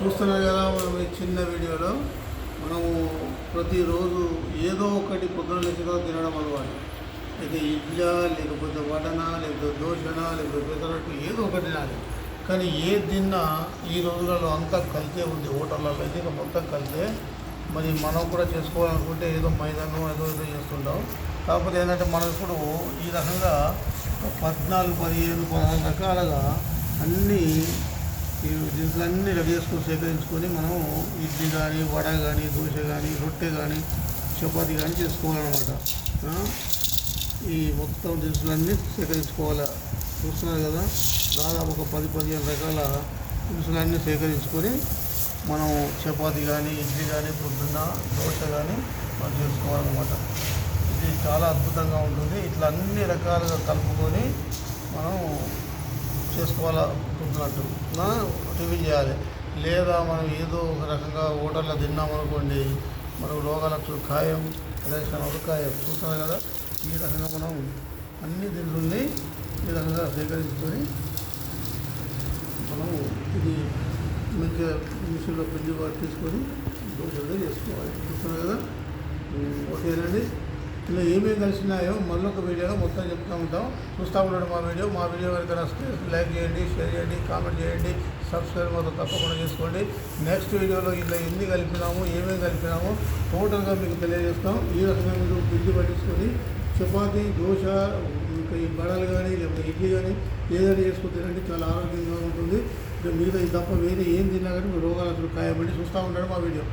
చూస్తున్నారు కదా మనం ఈ చిన్న వీడియోలో మనము ప్రతిరోజు ఏదో ఒకటి పొద్దున లేచిగా తినడం అలవాటు. అయితే ఇడ్లా లేకపోతే వడన లేకపోతే దోశన లేకపోతే పెసరట్టు ఏదో ఒకటి తినాలి. కానీ ఏది తిన్నా ఈ రోజులలో అంతా కలిసే ఉంది. హోటళ్ళలో అయితే ఇక మొత్తం కలిసే. మరి మనం కూడా చేసుకోవాలనుకుంటే ఏదో మైదానం ఏదో ఏదో చేస్తుంటాం. కాకపోతే ఏంటంటే మనం ఇప్పుడు ఈ రకంగా పద్నాలుగు పదిహేను పదహారు రకాలుగా అన్నీ ఈ దినుసులన్నీ రెడీ చేసుకొని సేకరించుకొని మనం ఇడ్లీ కానీ వడ కానీ దోశ కానీ రొట్టె కానీ చపాతీ కానీ చేసుకోవాలన్నమాట. ఈ మొత్తం దినుసులన్నీ సేకరించుకోవాలి? చూస్తున్నారు కదా? దాదాపు ఒక పది పదిహేను రకాల దినుసులన్నీ సేకరించుకొని మనం చపాతీ కానీ ఇడ్లీ కానీ పొద్దున్న దోశ కానీ మనం చేసుకోవాలన్నమాట. ఇది చాలా అద్భుతంగా ఉంటుంది. ఇట్లా అన్ని రకాలుగా కలుపుకొని మనం చేసుకోవాలనుకుంటున్నట్టు టిఫిన్ చేయాలి. లేదా మనం ఏదో ఒక రకంగా హోటల్లో తిన్నామనుకోండి మనకు రోగాలకు ఖాయం అదే ఉడకాయం చూస్తాం కదా ఈ రకంగా మనం అన్ని దిండుల్ని ఈ రకంగా సేకరించుకొని మనం ఇది మంచిగా మిషన్లో పిండి తీసుకొని దోశలుగా చేసుకోవాలి. చూస్తున్నారు కదా? ఓకేనండి? ఇలా ఏమేమి కలిసినాయో మళ్ళీ ఒక వీడియోలో మొత్తం చెప్తూ ఉంటాం. చూస్తూ ఉన్నాడు మా వీడియో. మా వీడియో కనుక నచ్చితే లైక్ చేయండి షేర్ చేయండి కామెంట్ చేయండి సబ్స్క్రైబ్ మాత్రం తప్పకుండా చేసుకోండి. నెక్స్ట్ వీడియోలో ఇలా ఎన్ని కలిపినాము ఏమేమి కలిపినామో టోటల్గా మీకు తెలియజేస్తాం. ఈ రకంగా మీరు పిండి పట్టించుకొని చపాతీ దోశ ఇంకా ఈ బడలు కానీ లేకపోతే ఇడ్లీ కానీ ఏదైనా చేసుకుని తినండి. చాలా ఆరోగ్యంగా ఉంటుంది. ఇంకా మిగతా ఇది తప్ప వేరే ఏం తిన్నా కానీ రోగాలు అసలు ఖాయపడి చూస్తూ ఉంటాడు మా వీడియో.